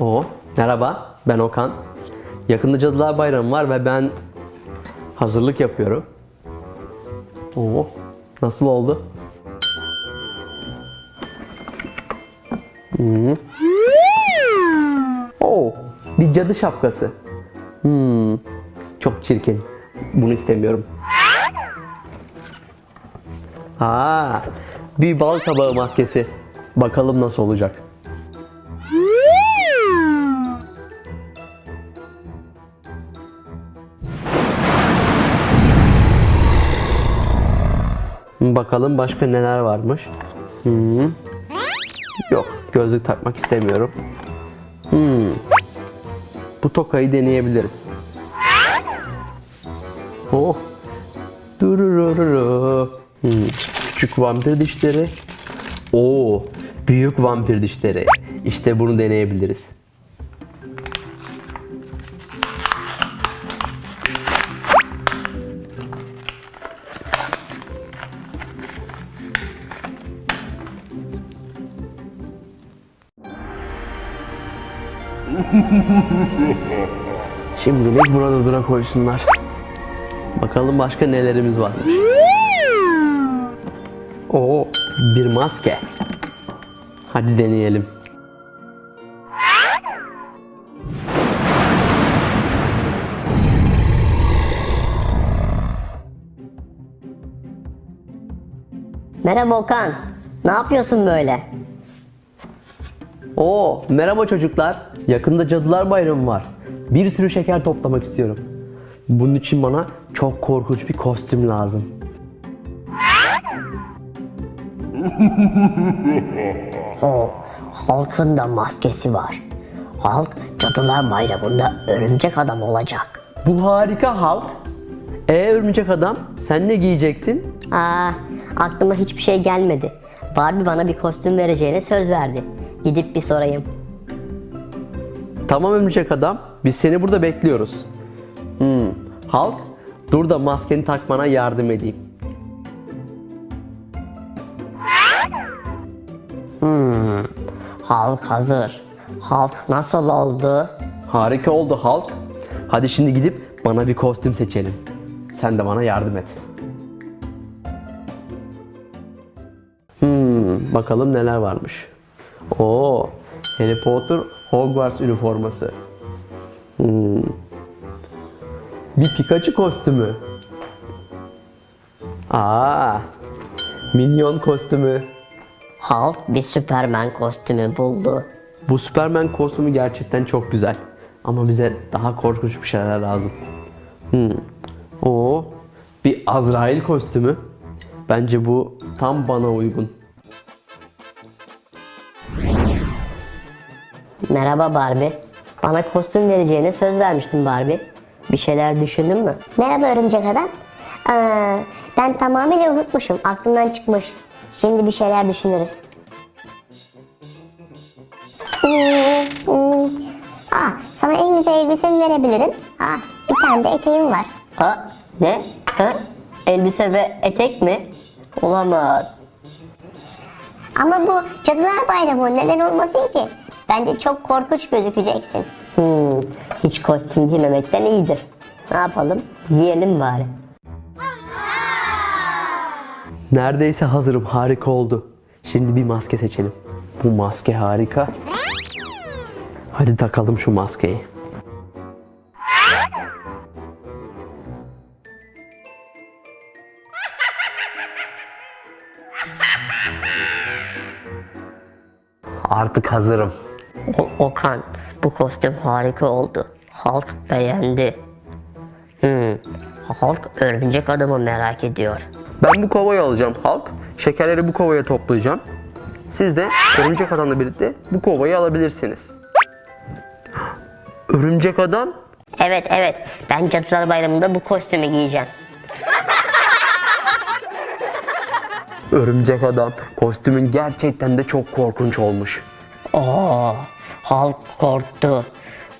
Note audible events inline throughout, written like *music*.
Oo, merhaba ben Okan. Yakında Cadılar Bayramı var ve ben hazırlık yapıyorum. Oo, nasıl oldu? Hmm. Oo, bir cadı şapkası. Hmm, çok çirkin. Bunu istemiyorum. Aa, bir bal tabağı maskesi. Bakalım nasıl olacak. Bakalım başka neler varmış. Hmm. Yok, gözlük takmak istemiyorum. Hmm. Bu tokayı deneyebiliriz. Oh. Durururu. Hmm. Küçük vampir dişleri. Oo, büyük vampir dişleri. İşte bunu deneyebiliriz. Şimdilik burada dura koysunlar. Bakalım başka nelerimiz var. Oo, bir maske. Hadi deneyelim. Merhaba Okan. Ne yapıyorsun böyle? Oo, merhaba çocuklar. Yakında Cadılar Bayramı var. Bir sürü şeker toplamak istiyorum. Bunun için bana çok korkunç bir kostüm lazım. *laughs* O halkın da maskesi var. Halk Cadılar Bayramı'nda örümcek adam olacak. Bu harika halk. E örümcek adam, sen ne giyeceksin? Aa, aklıma hiçbir şey gelmedi. Barbie bana bir kostüm vereceğine söz verdi. Gidip bir sorayım. Tamam örümcek adam, biz seni burada bekliyoruz. Hmm, halk, dur da maskeni takmana yardım edeyim. Hmm, halk hazır. Halk nasıl oldu? Harika oldu halk. Hadi şimdi gidip bana bir kostüm seçelim. Sen de bana yardım et. Hmm, bakalım neler varmış. Oo, Harry Potter Hogwarts üniforması. Hmm. Bir Pikachu kostümü. Aa, Minyon kostümü. Halk bir Superman kostümü buldu. Bu Superman kostümü gerçekten çok güzel. Ama bize daha korkunç bir şeyler lazım. Hmm. O bir Azrail kostümü. Bence bu tam bana uygun. Merhaba Barbie. Bana kostüm vereceğine söz vermiştin Barbie. Bir şeyler düşündün mü? Merhaba örümcek adam. Aa, ben tamamıyla unutmuşum. Aklımdan çıkmış. Şimdi bir şeyler düşünürüz. Hmm, hmm. Aa, sana en güzel elbisemi verebilirim. Aa, bir tane de eteğim var. Ha? Ne? Ha? Elbise ve etek mi? Olamaz. Ama bu Cadılar Bayramı neden olmasın ki? Bence çok korkunç gözükeceksin. Hmm, hiç kostüm giymemekten iyidir. Ne yapalım? Giyelim bari. Neredeyse hazırım. Harika oldu. Şimdi bir maske seçelim. Bu maske harika. Hadi takalım şu maskeyi. Artık hazırım. O- Okan, bu kostüm harika oldu. Halk beğendi. Hmm, halk örümcek adamı merak ediyor. Ben bu kovayı alacağım halk. Şekerleri bu kovaya toplayacağım. Siz de örümcek adamla birlikte bu kovayı alabilirsiniz. *gasps* Örümcek adam? Evet evet, ben Cadılar Bayramı'nda bu kostümü giyeceğim. Örümcek adam. Kostümün gerçekten de çok korkunç olmuş. Oo, halk korktu.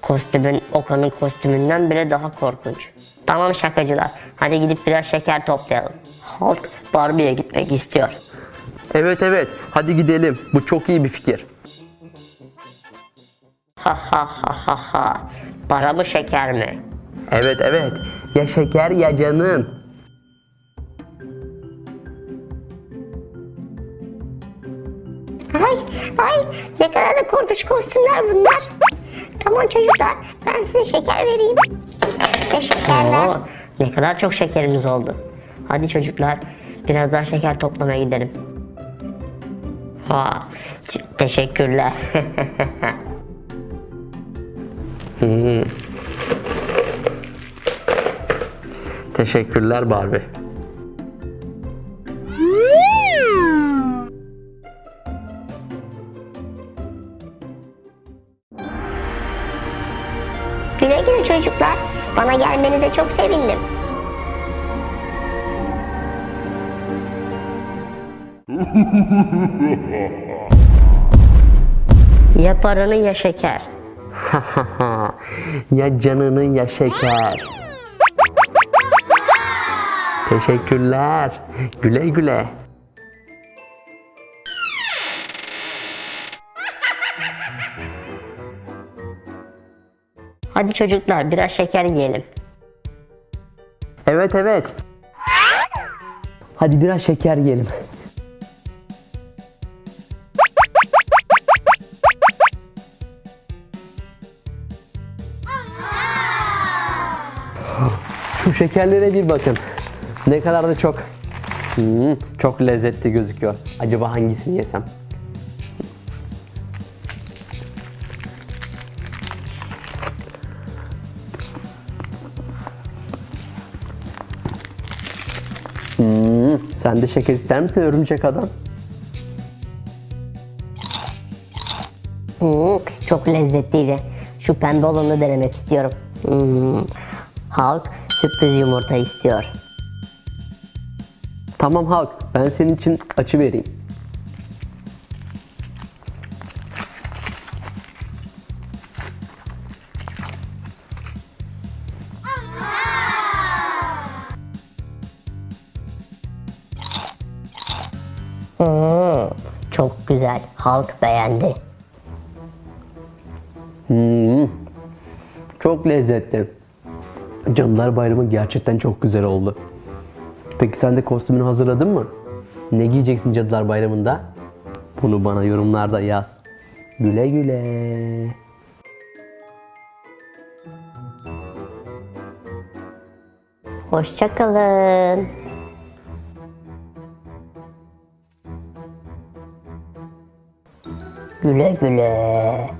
Kostümün Okan'ın kostümünden bile daha korkunç. Tamam şakacılar, hadi gidip biraz şeker toplayalım. Halk Barbie'ye gitmek istiyor. Evet evet hadi gidelim. Bu çok iyi bir fikir. Ha ha ha ha ha. Para mı şeker mi? Evet evet. Ya şeker ya canın. Ay ne kadar da korkunç kostümler bunlar. Tamam çocuklar ben size şeker vereyim. İşte şekerler. Oo, ne kadar çok şekerimiz oldu. Hadi çocuklar biraz daha şeker toplamaya gidelim. Ha, teşekkürler. *laughs* Teşekkürler Barbie. Güle güle çocuklar. Bana gelmenize çok sevindim. *laughs* ya paranı ya şeker. *laughs* ya canının ya şeker. Teşekkürler. Güle güle. Hadi çocuklar biraz şeker yiyelim. Evet evet. Hadi biraz şeker yiyelim. Şu şekerlere bir bakın. Ne kadar da çok. Hmm, çok lezzetli gözüküyor. Acaba hangisini yesem? Sen de şeker ister misin örümcek adam? Hmm, çok lezzetliydi. Şu pembe olanı denemek istiyorum. Hmm, halk sürpriz yumurta istiyor. Tamam Halk, ben senin için açı vereyim. Hmm, çok güzel. Halk beğendi. Hmm, çok lezzetli. Canlılar Bayramı gerçekten çok güzel oldu. Peki sen de kostümünü hazırladın mı? Ne giyeceksin Cadılar Bayramı'nda? Bunu bana yorumlarda yaz. Güle güle. Hoşçakalın. Güle güle.